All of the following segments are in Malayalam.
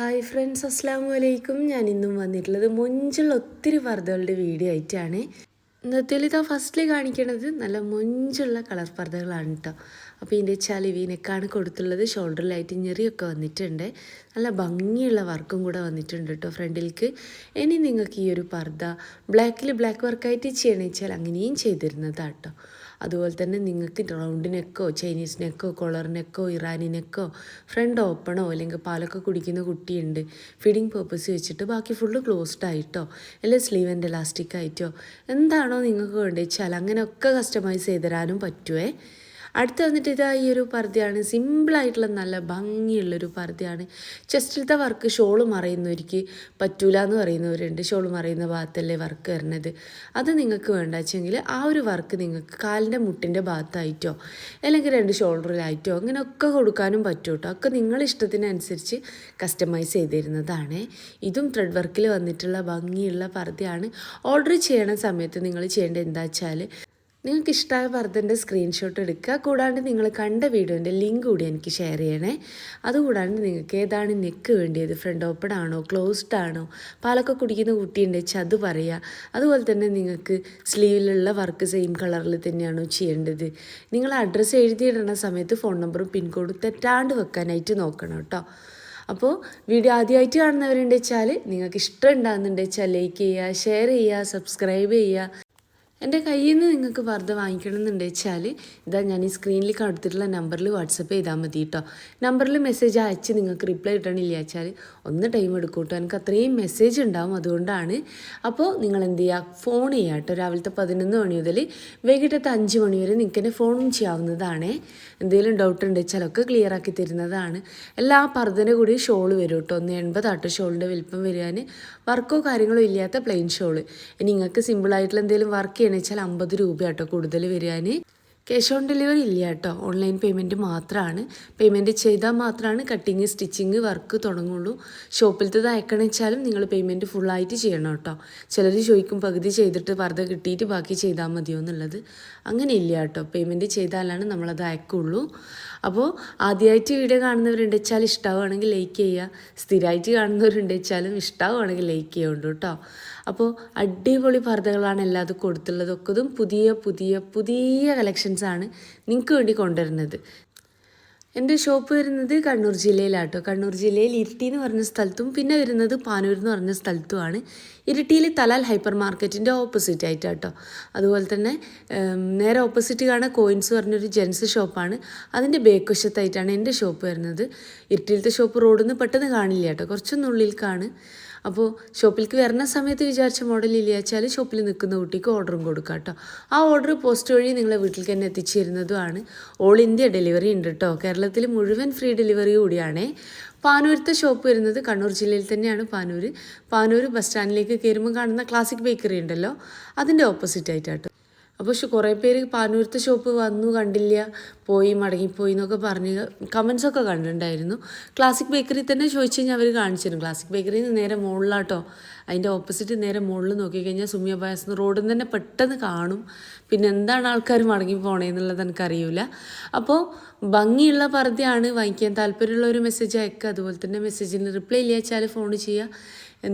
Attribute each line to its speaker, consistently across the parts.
Speaker 1: ഹായ് ഫ്രണ്ട്സ് അസ്സാം വലൈക്കും ഞാൻ ഇന്നും വന്നിട്ടുള്ളത് മൊഞ്ചുള്ള ഒത്തിരി പർദ്ദകളുടെ വീഡിയോ ആയിട്ടാണ്. ഇന്നത്തേൽ ഇതാ ഫസ്റ്റിൽ കാണിക്കണത് നല്ല മൊഞ്ചുള്ള കളർ പർദ്ദകളാണ് കേട്ടോ അപ്പോൾ ഇതിന്റെ ചലിവീനക്കാണ് കൊടുത്തുള്ളത്. ഷോൾഡറിലായിട്ട് ഞെറിയൊക്കെ വന്നിട്ടുണ്ട്. നല്ല ഭംഗിയുള്ള വർക്കും കൂടെ വന്നിട്ടുണ്ട് കേട്ടോ ഫ്രണ്ടിലേക്ക് ഇനി നിങ്ങൾക്ക് ഈ ഒരു പർദ്ദ ബ്ലാക്കിൽ ബ്ലാക്ക് വർക്കായിട്ട് ചെയ്യണമെന്ന് വെച്ചാൽ അങ്ങനെയും ചെയ്തിരുന്നതാണ് കേട്ടോ അതുപോലെ തന്നെ നിങ്ങൾക്ക് റൗണ്ട് നെക്കോ ചൈനീസ് നെക്കോ നെക്കോ ഇറാനി നെക്കോ ഫ്രണ്ട് ഓപ്പണോ അല്ലെങ്കിൽ പാലൊക്കെ കുടിക്കുന്ന കുട്ടിയുണ്ട്. ഫീഡിങ് പേർപ്പസ് വെച്ചിട്ട് ബാക്കി ഫുള്ള് ക്ലോസ്ഡ് ആയിട്ടോ അല്ലെങ്കിൽ സ്ലീവ് ആൻഡ് എലാസ്റ്റിക് ആയിട്ടോ എന്താണോ നിങ്ങൾക്ക് വേണ്ടത് വെച്ചാൽ അങ്ങനെയൊക്കെ കസ്റ്റമൈസ് ചെയ്ത് തരാനും പറ്റുമേ അടുത്ത് വന്നിട്ട് ഇതാ ഈ ഒരു പർദ്ദയാണ്. സിമ്പിളായിട്ടുള്ള നല്ല ഭംഗിയുള്ളൊരു പർദ്ദയാണ്. ചെസ്റ്റിലത്തെ വർക്ക് ഷോൾ മറയുന്നവർക്ക് പറ്റൂല എന്ന് പറയുന്നവരുണ്ട്. ഷോൾ മറയുന്ന ഭാഗത്തല്ലേ വർക്ക് വരുന്നത് അത് നിങ്ങൾക്ക് വേണ്ട വെച്ചെങ്കിൽ ആ ഒരു വർക്ക് നിങ്ങൾക്ക് കാലിന്റെ മുട്ടിന്റെ ഭാഗത്തായിട്ടോ അല്ലെങ്കിൽ രണ്ട് ഷോൾഡറിലായിട്ടോ അങ്ങനെയൊക്കെ കൊടുക്കാനും പറ്റും കേട്ടോ ഒക്കെ ഇഷ്ടത്തിനനുസരിച്ച് കസ്റ്റമൈസ് ചെയ്തിരുന്നതാണ്. ഇതും ത്രെഡ് വർക്കിൽ വന്നിട്ടുള്ള ഭംഗിയുള്ള പർദ്ദയാണ്. ഓർഡർ ചെയ്യണ സമയത്ത് നിങ്ങൾ ചെയ്യേണ്ടത് എന്താ വെച്ചാൽ നിങ്ങൾക്ക് ഇഷ്ടമായ വർദ്ധന്റെ സ്ക്രീൻഷോട്ട് എടുക്കുക. കൂടാണ്ട് നിങ്ങൾ കണ്ട വീഡിയോന്റെ ലിങ്ക് കൂടി എനിക്ക് ഷെയർ ചെയ്യണേ. അതുകൂടാണ്ട് നിങ്ങൾക്ക് ഏതാണ് നെക്ക് വേണ്ടിയത്? ഫ്രണ്ട് ഓപ്പൺ ആണോ? ക്ലോസ്ഡ് ആണോ? പാലൊക്കെ കുടിക്കുന്ന കുട്ടിയുണ്ട് വെച്ചാൽ അത് പറയുക അതുപോലെ തന്നെ നിങ്ങൾക്ക് സ്ലീവിലുള്ള വർക്ക് സെയിം കളറിൽ തന്നെയാണോ ചെയ്യേണ്ടത്? നിങ്ങൾ അഡ്രസ്സ് എഴുതിയിടുന്ന സമയത്ത് ഫോൺ നമ്പറും പിൻകോഡും തെറ്റാണ്ട് വെക്കാനായിട്ട് നോക്കണം കേട്ടോ. അപ്പോൾ വീഡിയോ ആദ്യമായിട്ട് കാണുന്നവരുണ്ടെച്ചാൽ നിങ്ങൾക്ക് ഇഷ്ടം ഉണ്ടാകുന്നുണ്ടെച്ചാൽ ലൈക്ക് ചെയ്യുക ഷെയർ ചെയ്യുക സബ്സ്ക്രൈബ് ചെയ്യുക. എന്റെ കയ്യിൽ നിന്ന് നിങ്ങൾക്ക് വെറുതെ വാങ്ങിക്കണം എന്നുണ്ട് വെച്ചാൽ ഇതാ ഞാൻ ഈ സ്ക്രീനിൽ കൊടുത്തിട്ടുള്ള നമ്പറിൽ വാട്സപ്പ് ചെയ്താൽ മതി കേട്ടോ നമ്പറിൽ മെസ്സേജ് അയച്ച് നിങ്ങൾക്ക് റിപ്ലൈ കിട്ടണില്ല വെച്ചാൽ ഒന്ന് ടൈം എടുക്കും കേട്ടോ എനിക്ക് അത്രയും മെസ്സേജ് ഉണ്ടാവും അതുകൊണ്ടാണ്. അപ്പോൾ നിങ്ങൾ എന്ത് ചെയ്യുക? ഫോൺ ചെയ്യുക കേട്ടോ രാവിലത്തെ പതിനൊന്ന് മണി മുതൽ വൈകിട്ടത്തെ അഞ്ച് മണി വരെ നിങ്ങൾക്ക് എന്നെ ഫോണും ചെയ്യാവുന്നതാണ്. എന്തെങ്കിലും ഡൗട്ട് ഉണ്ട് വെച്ചാൽ ഒക്കെ ക്ലിയർ ആക്കി തരുന്നതാണ്. എല്ലാ പർദ്ദന്റെ കൂടി ഷോൾ വരും കേട്ടോ ഒന്ന് എൺപതാട്ടോ ഷോളിന്റെ വലിപ്പം വരുവാൻ വർക്കോ കാര്യങ്ങളോ ഇല്ലാത്ത പ്ലെയിൻ ഷോൾ ഇനി നിങ്ങൾക്ക് സിമ്പിളായിട്ടുള്ള എന്തെങ്കിലും വർക്ക് ചെയ്യണമെന്ന് വെച്ചാൽ അമ്പത് രൂപ കേട്ടോ കൂടുതൽ വരാൻ ക്യാഷ് ഓൺ ഡെലിവറി ഇല്ല കേട്ടോ ഓൺലൈൻ പേയ്മെന്റ് മാത്രമാണ് പേയ്മെന്റ് ചെയ്താൽ മാത്രമാണ് കട്ടിങ് സ്റ്റിച്ചിങ് വർക്ക് തുടങ്ങുള്ളൂ. ഷോപ്പിലത്തത് അയക്കണം വെച്ചാലും നിങ്ങൾ പേയ്മെന്റ് ഫുള്ളായിട്ട് ചെയ്യണം കേട്ടോ ചിലർ ചോദിക്കും പകുതി ചെയ്തിട്ട് വെറുതെ കിട്ടിയിട്ട് ബാക്കി ചെയ്താൽ മതിയോ എന്നുള്ളത്. അങ്ങനെ ഇല്ല കേട്ടോ പേയ്മെന്റ് ചെയ്താലാണ് നമ്മളത് അയക്കുള്ളൂ. അപ്പോൾ ആദ്യമായിട്ട് വീഡിയോ കാണുന്നവരുണ്ട് വെച്ചാൽ ഇഷ്ടമാവുകയാണെങ്കിൽ ലൈക്ക് ചെയ്യുക. സ്ഥിരമായിട്ട് കാണുന്നവരുണ്ട് വെച്ചാലും ഇഷ്ടമാവുകയാണെങ്കിൽ ലൈക്ക് ചെയ്യുന്നുണ്ട് കേട്ടോ. അപ്പോൾ അടിപൊളി പർദ്ദകളാണ് എല്ലാതും കൊടുത്തുള്ളതൊക്കെ. പുതിയ പുതിയ പുതിയ കളക്ഷൻസാണ് നിങ്ങൾക്ക് വേണ്ടി കൊണ്ടുവരുന്നത്. എന്റെ ഷോപ്പ് വരുന്നത് കണ്ണൂർ ജില്ലയിലാട്ടോ. കണ്ണൂർ ജില്ലയിൽ ഇരിട്ടി എന്ന് പറഞ്ഞ സ്ഥലത്തും പിന്നെ വരുന്നത് പാനൂർ എന്ന് പറഞ്ഞ സ്ഥലത്തുമാണ്. ഇരിട്ടിയിൽ തലാൽ ഹൈപ്പർ മാർക്കറ്റിന്റെ ഓപ്പോസിറ്റ് ആയിട്ടാട്ടോ. അതുപോലെ തന്നെ നേരെ ഓപ്പോസിറ്റ് കാണാൻ കോയിൻസ് പറഞ്ഞൊരു ജെൻസ് ഷോപ്പാണ് അതിന്റെ ബേക്കുശത്തായിട്ടാണ് എന്റെ ഷോപ്പ് വരുന്നത്. ഇരിട്ടിയിലത്തെ ഷോപ്പ് റോഡിൽ നിന്ന് പെട്ടെന്ന് കാണില്ല കേട്ടോ. കുറച്ചൊന്നുള്ളിലേക്കാണ് അപ്പോൾ ഷോപ്പിലേക്ക് വരുന്ന സമയത്ത് വിചാരിച്ച മോഡൽ ഇല്ലാച്ചാൽ ഷോപ്പിൽ നിൽക്കുന്ന കുട്ടിക്ക് ഓർഡറും കൊടുക്കാം കേട്ടോ. ആ ഓർഡർ പോസ്റ്റ് വഴി നിങ്ങളെ വീട്ടിൽ തന്നെ എത്തിച്ചു തരുന്നതുമാണ് ഓൾ ഇന്ത്യ ഡെലിവറി ഉണ്ട് കേട്ടോ. കേരളത്തിൽ മുഴുവൻ ഫ്രീ ഡെലിവറി കൂടിയാണേ. പാനൂരത്തെ ഷോപ്പ് വരുന്നത് കണ്ണൂർ ജില്ലയിൽ തന്നെയാണ് പാനൂർ പാനൂർ ബസ് സ്റ്റാൻഡിലേക്ക് കയറുമ്പോൾ കാണുന്ന ക്ലാസിക് ബേക്കറി ഉണ്ടല്ലോ. അതിന്റെ ഓപ്പോസിറ്റ് ആയിട്ടാട്ടോ അപ്പോൾ കുറേ പേര് പാനൂരത്തെ ഷോപ്പ് വന്നു കണ്ടില്ല. പോയി മടങ്ങിപ്പോയി എന്നൊക്കെ പറഞ്ഞ് കമൻസൊക്കെ കണ്ടിട്ടുണ്ടായിരുന്നു. ക്ലാസിക് ബേക്കറി തന്നെ ചോദിച്ചു കഴിഞ്ഞാൽ അവർ കാണിച്ചിരുന്നു ക്ലാസിക് ബേക്കറിയിൽ നിന്ന് നേരെ മുകളിലാട്ടോ. അതിന്റെ ഓപ്പോസിറ്റ് നേരെ മുകളിൽ നോക്കിക്കഴിഞ്ഞാൽ സുമിയ പായസം റോഡിൽ നിന്ന് തന്നെ പെട്ടെന്ന് കാണും. പിന്നെ എന്താണ് ആൾക്കാർ മടങ്ങി പോണേന്നുള്ളത് എനിക്കറിയില്ല അപ്പോൾ ഭംഗിയുള്ള പർദ്ദയാണ്. വാങ്ങിക്കാൻ താല്പര്യമുള്ള ഒരു മെസ്സേജ് അയക്കുക അതുപോലെ തന്നെ മെസ്സേജിന് റിപ്ലൈ ഇല്ല വെച്ചാൽ ഫോൺ ചെയ്യുക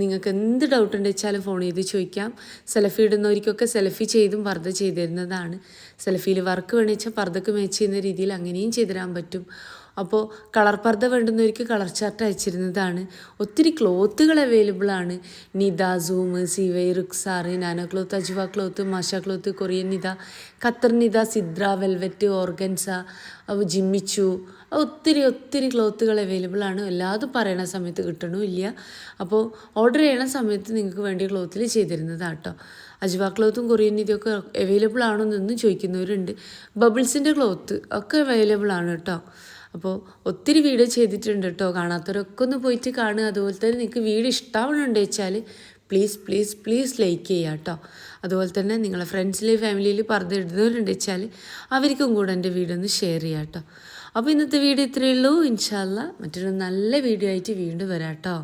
Speaker 1: നിങ്ങൾക്ക് എന്ത് ഡൗട്ട് ഉണ്ട് വെച്ചാലും ഫോൺ ചെയ്ത് ചോദിക്കാം. സെൽഫി ഇടുന്നവർക്കൊക്കെ സെൽഫി ചെയ്തും പർദ്ദ ചെയ്തിരുന്നതാണ്. സെൽഫിയിൽ വർക്ക് വെച്ചാൽ പർദ്ദക്ക് മാച്ച് ചെയ്യുന്ന രീതിയിൽ അങ്ങനെയും ചെയ്തു തരാൻ പറ്റും. അപ്പോൾ കളർ പർദ്ദ വേണ്ടുന്നവർക്ക് കളർ ചാർട്ട് അയച്ചിരുന്നതാണ്. ഒത്തിരി ക്ലോത്തുകൾ അവൈലബിൾ ആണ്. നിത സൂം സിവൈ റുക്സാറ് നാനോ ക്ലോത്ത് അജുവ ക്ലോത്ത് മാഷ ക്ലോത്ത് കൊറിയൻ നിത ഖത്തർ നിത സിദ്ര വെൽവെറ്റ് ഓർഗൻസ ജിമ്മിച്ചു. ഒത്തിരി ഒത്തിരി ക്ലോത്തുകൾ അവൈലബിൾ ആണ്. എല്ലാതും പറയണ സമയത്ത് കിട്ടണമില്ല അപ്പോൾ ഓർഡർ ചെയ്യണ സമയത്ത് നിങ്ങൾക്ക് വേണ്ടിയ ക്ലോത്തിൽ ചെയ്തിരുന്നതാട്ടോ. അജ്വ ക്ലോത്തും കൊറിയൻ ഇതൊക്കെ അവൈലബിൾ ആണോ എന്നൊന്നും ചോദിക്കുന്നവരുണ്ട്. ബബിൾസിന്റെ ക്ലോത്ത് ഒക്കെ അവൈലബിൾ ആണ് കേട്ടോ. അപ്പോൾ ഒത്തിരി വീഡിയോ ചെയ്തിട്ടുണ്ട് കേട്ടോ. കാണാത്തവരൊക്കെ ഒന്ന് പോയിട്ട് കാണുക. അതുപോലെ തന്നെ നിങ്ങൾക്ക് വീഡിയോ ഇഷ്ടാവണമെന്ന് വെച്ചാൽ പ്ലീസ് പ്ലീസ് പ്ലീസ് ലൈക്ക് ചെയ്യുക കേട്ടോ. അതുപോലെ തന്നെ നിങ്ങളെ ഫ്രണ്ട്സിൽ ഫാമിലിയിൽ പറഞ്ഞിടുന്നവരുണ്ട് വെച്ചാൽ അവർക്കും കൂടെ എന്റെ വീഡിയോ ഒന്ന് ഷെയർ ചെയ്യാം കേട്ടോ. അപ്പോൾ ഇന്നത്തെ വീഡിയോ ഇത്രയേ ഉള്ളൂ. ഇൻഷാല്ല മറ്റൊരു നല്ല വീഡിയോ ആയിട്ട് വീണ്ടും വരാം കേട്ടോ.